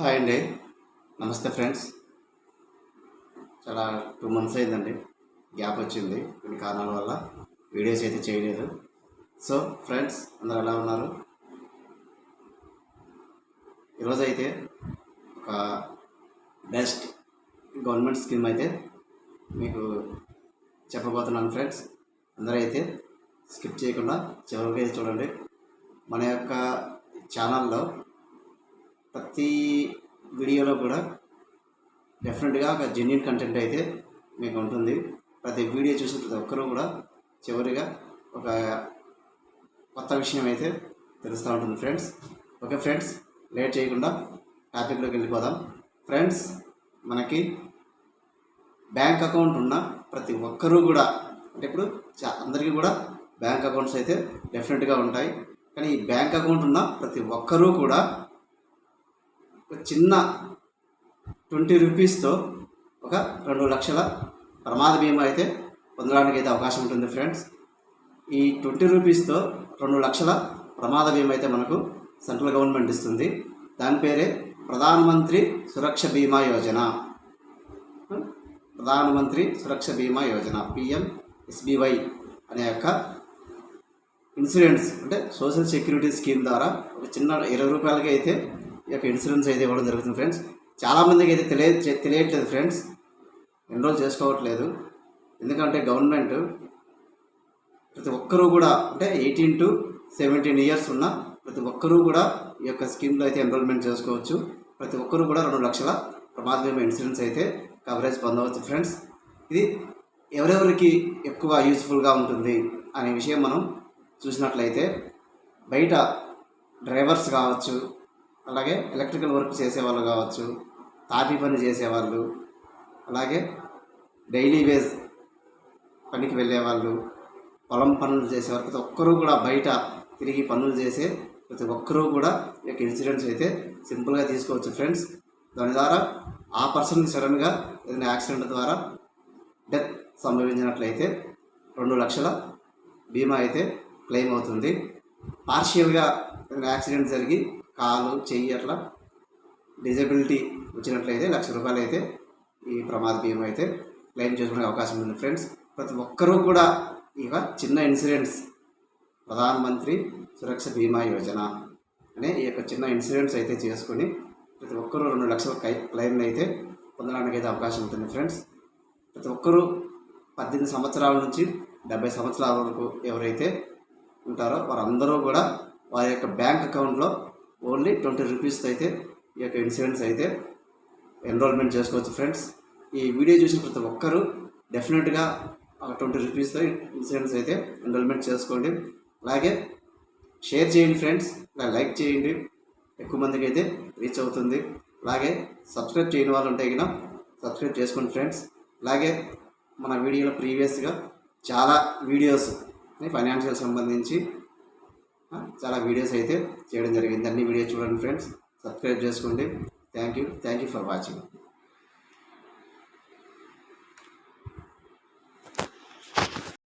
Hi అండి. నమస్తే friends. చాలా టూ మంత్స్ అయిందండి. గ్యాప్ వచ్చింది. కొన్ని కారణాల వల్ల వీడియోస్ అయితే చేయలేదు. సో ఫ్రెండ్స్ అందరు ఎలా ఉన్నారు? ఈరోజు అయితే ఒక బెస్ట్ గవర్నమెంట్ స్కీమ్ అయితే మీకు చెప్పబోతున్నాను ఫ్రెండ్స్. అందరూ అయితే స్కిప్ చేయకుండా చివరికి అయితే చూడండి. మన యొక్క ఛానల్లో ప్రతి వీడియోలో కూడా డెఫినెట్గా ఒక జెన్యున్ కంటెంట్ అయితే మీకు ఉంటుంది. ప్రతి వీడియో చూసిన ప్రతి ఒక్కరూ కూడా చివరిగా ఒక కొత్త విషయం అయితే తెలుస్తూ ఉంటుంది ఫ్రెండ్స్ ఓకే ఫ్రెండ్స్ లేట్ చేయకుండా టాపిక్లోకి వెళ్ళిపోదాం. ఫ్రెండ్స్ మనకి బ్యాంక్ అకౌంట్ ఉన్న ప్రతి ఒక్కరూ కూడా అంటే ఇప్పుడు చా అందరికీ కూడా బ్యాంక్ అకౌంట్స్ అయితే డెఫినెట్గా ఉంటాయి. కానీ ఈ బ్యాంక్ అకౌంట్ ఉన్న ప్రతి ఒక్కరూ కూడా ఒక చిన్న ట్వంటీ రూపీస్తో ఒక రెండు లక్షల ప్రమాద బీమా అయితే పొందడానికి అయితే అవకాశం ఉంటుంది ఫ్రెండ్స్. ఈ ట్వంటీ రూపీస్తో రెండు లక్షల ప్రమాద బీమా అయితే మనకు సెంట్రల్ గవర్నమెంట్ ఇస్తుంది. దాని పేరే ప్రధానమంత్రి సురక్ష బీమా యోజన. ప్రధానమంత్రి సురక్ష బీమా యోజన పిఎం ఎస్బీవై అనే యొక్క ఇన్సూరెన్స్ అంటే సోషల్ సెక్యూరిటీ స్కీమ్ ద్వారా ఒక చిన్న ఇరవై రూపాయలకి అయితే ఈ యొక్క ఇన్సూరెన్స్ అయితే ఇవ్వడం జరుగుతుంది ఫ్రెండ్స్. చాలామందికి అయితే తెలియ తెలియట్లేదు ఫ్రెండ్స్. ఎన్రోల్ చేసుకోవట్లేదు. ఎందుకంటే గవర్నమెంట్ ప్రతి ఒక్కరూ కూడా అంటే ఎయిటీన్ టు సెవెంటీన్ ఇయర్స్ ఉన్న ప్రతి ఒక్కరూ కూడా ఈ యొక్క స్కీమ్లో అయితే ఎన్రోల్మెంట్ చేసుకోవచ్చు. ప్రతి ఒక్కరూ కూడా రెండు లక్షల ప్రమాద బీమా ఇన్సూరెన్స్ అయితే కవరేజ్ పొందవచ్చు ఫ్రెండ్స్. ఇది ఎవరెవరికి ఎక్కువ యూస్ఫుల్గా ఉంటుంది అనే విషయం మనం చూసినట్లయితే బయట డ్రైవర్స్ కావచ్చు అలాగే ఎలక్ట్రికల్ వర్క్ చేసేవాళ్ళు కావచ్చు తాపీ పని చేసేవాళ్ళు అలాగే డైలీ వేజ్ పనికి వెళ్ళేవాళ్ళు పొలం పనులు చేసేవారు ప్రతి ఒక్కరూ కూడా బయట తిరిగి పనులు చేసే ప్రతి ఒక్కరూ కూడా ఈ యొక్క ఇన్సూరెన్స్ అయితే సింపుల్గా తీసుకోవచ్చు ఫ్రెండ్స్. దాని ద్వారా ఆ పర్సన్కి సడన్గా ఏదైనా యాక్సిడెంట్ ద్వారా డెత్ సంభవించినట్లయితే రెండు లక్షల బీమా అయితే క్లెయిమ్ అవుతుంది. పార్షియల్గా యాక్సిడెంట్ జరిగి కాలు చెయ్యి అట్లా డిజబిలిటీ వచ్చినట్లయితే లక్ష రూపాయలు అయితే ఈ ప్రమాద బీమా అయితే క్లెయిమ్ చేసుకునే అవకాశం ఉంది ఫ్రెండ్స్. ప్రతి ఒక్కరూ కూడా ఇక చిన్న ఇన్సూరెన్స్ ప్రధానమంత్రి సురక్ష బీమా యోజన అనే ఈ యొక్క చిన్న ఇన్సూరెన్స్ అయితే చేసుకొని ప్రతి ఒక్కరూ రెండు లక్షల కై క్లెయిమ్ని అయితే పొందడానికి అయితే అవకాశం ఉంటుంది ఫ్రెండ్స్. ప్రతి ఒక్కరూ పద్దెనిమిది సంవత్సరాల నుంచి డెబ్బై సంవత్సరాల వరకు ఎవరైతే ఉంటారో వారందరూ కూడా వారి యొక్క బ్యాంక్ అకౌంట్లో ఓన్లీ ట్వంటీ రూపీస్తో అయితే ఈ యొక్క ఇన్సూరెన్స్ అయితే ఎన్రోల్మెంట్ చేసుకోవచ్చు ఫ్రెండ్స్. ఈ వీడియో చూసిన ప్రతి ఒక్కరూ డెఫినెట్గా ట్వంటీ రూపీస్తో ఇన్సూరెన్స్ అయితే ఎన్రోల్మెంట్ చేసుకోండి. అలాగే షేర్ చేయండి ఫ్రెండ్స్. లైక్ చేయండి. ఎక్కువ మందికి అయితే రీచ్ అవుతుంది. అలాగే సబ్స్క్రైబ్ చేయని వాళ్ళు ఉంటే కనుక సబ్స్క్రైబ్ చేసుకోండి ఫ్రెండ్స్. అలాగే మన వీడియోలో ప్రీవియస్గా చాలా వీడియోస్ ఫైనాన్షియల్ సంబంధించి చాలా వీడియోస్ అయితే చేయడం జరిగింది. అన్ని వీడియోస్ చూడండి ఫ్రెండ్స్ సబ్స్క్రైబ్ చేసుకోండి. Thank you thank you for watching